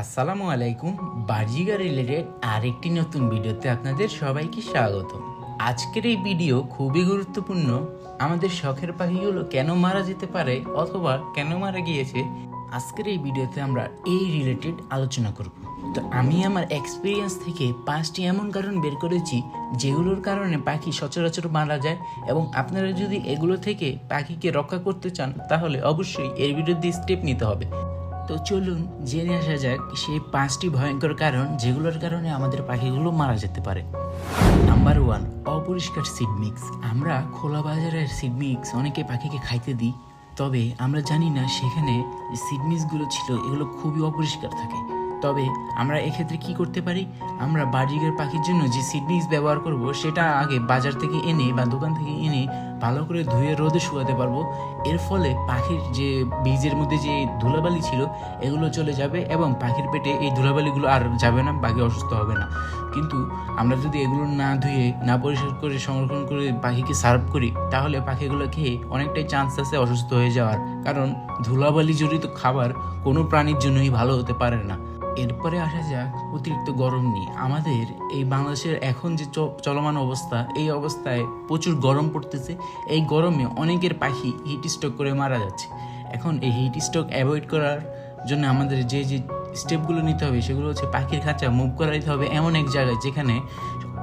আসসালামু আলাইকুম। বাজিগা রিলেটেড আরেকটি নতুন ভিডিওতে আপনাদের সবাইকে স্বাগত আজকের এই ভিডিও খুবই গুরুত্বপূর্ণ। আমাদের শখের পাখিগুলো কেন মারা যেতে পারে অথবা কেন মারা গিয়েছে, আজকের এই ভিডিওতে আমরা এই রিলেটেড আলোচনা করব। তো আমি আমার এক্সপিরিয়েন্স থেকে পাঁচটি এমন কারণ বের করেছি, যেগুলোর কারণে পাখি সচরাচর মারা যায় এবং আপনারা যদি এগুলো থেকে পাখিকে রক্ষা করতে চান, তাহলে অবশ্যই এর বিরুদ্ধে স্টেপ নিতে হবে। তো চলুন জেনে আসা যাক সেই পাঁচটি ভয়ঙ্কর কারণ যেগুলোর কারণে আমাদের পাখিগুলো মারা যেতে পারে। নাম্বার ওয়ান অপরিষ্কার সিড মিক্স আমরা খোলা বাজারের সিড মিক্স অনেকে পাখিকে খাইতে দিই, তবে আমরা জানি না সেখানে সিড মিক্সগুলো ছিল, এগুলো খুবই অপরিষ্কার থাকে। তবে আমরা এক্ষেত্রে কি করতে পারি? আমরা বার্জিকের পাখির জন্য যে সিড ব্যবহার করব, সেটা আগে বাজার থেকে এনে বা দোকান থেকে এনে ভালো করে ধুয়ে রোদে শুকাতে পারব। এর ফলে পাখির যে বীজের মধ্যে যে ধুলাবালি ছিল, এগুলো চলে যাবে এবং পাখির পেটে এই ধুলাবালিগুলো আর যাবে না পাখি অসুস্থ হবে না। কিন্তু আমরা যদি এগুলো না ধুয়ে, না পরিষ্কার করে, সংরক্ষণ করে পাখিকে সার্ভ করি, তাহলে পাখিগুলো খেয়ে অনেকটাই চান্স আছে অসুস্থ হয়ে যাওয়ার। কারণ ধুলাবালি জড়িত খাবার কোনো প্রাণীর জন্যই ভালো হতে পারে না। এরপরে আসা যাক অতিরিক্ত গরম নিয়ে। আমাদের এই বাংলাদেশের এখন যে চলমান অবস্থা, এই অবস্থায় প্রচুর গরম পড়তেছে। এই গরমে অনেকের পাখি হিট স্ট্রোক করে মারা যাচ্ছে। এখন এই হিট স্ট্রোক অ্যাভয়েড করার জন্য আমাদের যে যে স্টেপগুলো নিতে হবে, সেগুলো হচ্ছে পাখির খাঁচা মুভ করাইতে হবে এমন এক জায়গায় যেখানে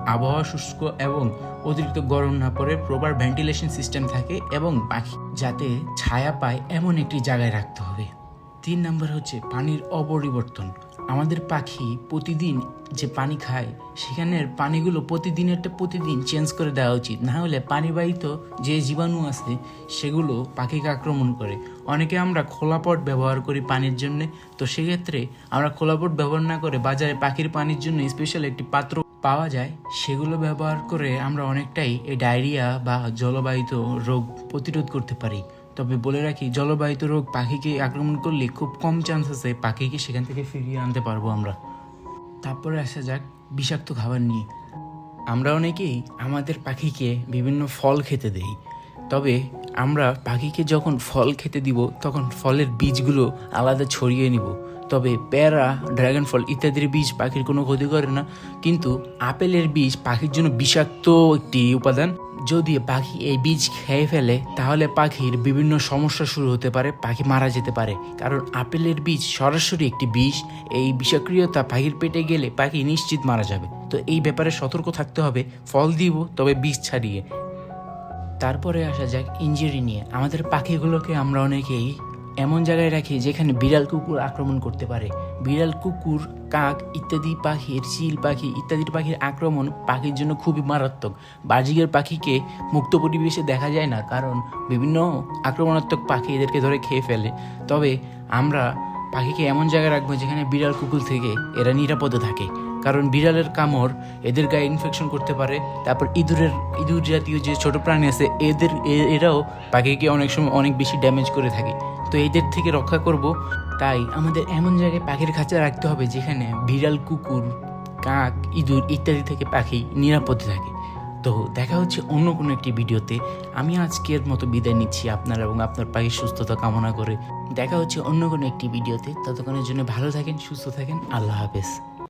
আবহাওয়া শুষ্ক এবং অতিরিক্ত গরম না পড়ে প্রপার ভেন্টিলেশন সিস্টেম থাকে এবং পাখি যাতে ছায়া পায় এমন একটি জায়গায় রাখতে হবে। তিন নম্বর হচ্ছে পানির অপরিবর্তন। আমাদের পাখি প্রতিদিন যে পানি খায়, সেখানের পানিগুলো প্রতিদিনেরটা প্রতিদিন চেঞ্জ করে দেওয়া উচিত। না হলে পানিবাহিত যে জীবাণু আছে, সেগুলো পাখিকে আক্রমণ করে। অনেকে আমরা খোলা পট ব্যবহার করি পানির জন্য, তো সেক্ষেত্রে আমরা খোলা পট ব্যবহার না করে বাজারে পাখির পানির জন্য স্পেশাল একটি পাত্র পাওয়া যায়, সেগুলো ব্যবহার করে আমরা অনেকটাই এই ডায়রিয়া বা জলবাহিত রোগ প্রতিরোধ করতে পারি। তবে বলে রাখি জলবাহিত রোগ পাখিকে আক্রমণ করলে খুব কম চান্স আছে পাখিকে সেখান থেকে ফিরিয়ে আনতে পারব আমরা। তারপরে আসা যাক বিষাক্ত খাবার নিয়ে। আমরা অনেকেই আমাদের পাখিকে বিভিন্ন ফল খেতে দেই। তবে আমরা পাখিকে যখন ফল খেতে দিব, তখন ফলের বীজগুলো আলাদা ছড়িয়ে নিব। তবে পেয়ারা ড্রাগন ফল ইত্যাদির বীজ পাখির কোনো ক্ষতি করে না। কিন্তু আপেলের বীজ পাখির জন্য বিষাক্ত একটি উপাদান। যদি পাখি এই বীজ খেয়ে ফেলে, তাহলে পাখির বিভিন্ন সমস্যা শুরু হতে পারে, পাখি মারা যেতে পারে। কারণ আপেলের বীজ সরাসরি একটি বিষ, এই বিষক্রিয়তা পাখির পেটে গেলে পাখি নিশ্চিত মারা যাবে। তো এই ব্যাপারে সতর্ক থাকতে হবে, ফল দিব, তবে বীজ ছাড়িয়ে। তারপরে আসা যাক ইঞ্জুরি নিয়ে। আমাদের পাখিগুলোকে আমরা অনেকেই এমন জায়গায় রাখি যেখানে বিড়াল কুকুর আক্রমণ করতে পারে। বিড়াল কুকুর, কাক ইত্যাদি পাখির, চিল পাখি ইত্যাদির পাখির আক্রমণ পাখির জন্য খুবই মারাত্মক। বাজিকের পাখিকে মুক্ত পরিবেশে দেখা যায় না কারণ বিভিন্ন আক্রমণাত্মক পাখি এদেরকে ধরে খেয়ে ফেলে। তবে আমরা পাখিকে এমন জায়গায় রাখব যেখানে বিড়াল কুকুর থেকে এরা নিরাপদে থাকে। কারণ বিড়ালের কামড় এদের গায়ে ইনফেকশন করতে পারে। তারপর ইঁদুরের, ইঁদুর জাতীয় যে ছোট প্রাণী আছে, এদের এরাও পাখিকে অনেক সময় অনেক বেশি ড্যামেজ করে থাকে। তো এদের থেকে রক্ষা করব। তাই আমাদের এমন জায়গায় পাখির খাঁচা রাখতে হবে যেখানে বিড়াল, কুকুর, কাক, ইঁদুর ইত্যাদি থেকে পাখি নিরাপদে থাকে। তো দেখা হচ্ছে অন্য কোনো একটি ভিডিওতে। আমি আজকের মতো বিদায় নিচ্ছি আপনার এবং আপনার পাখির সুস্থতা কামনা করে। দেখা হচ্ছে অন্য কোনো একটি ভিডিওতে। ততক্ষণের জন্য ভালো থাকেন, সুস্থ থাকেন। আল্লাহ হাফেজ।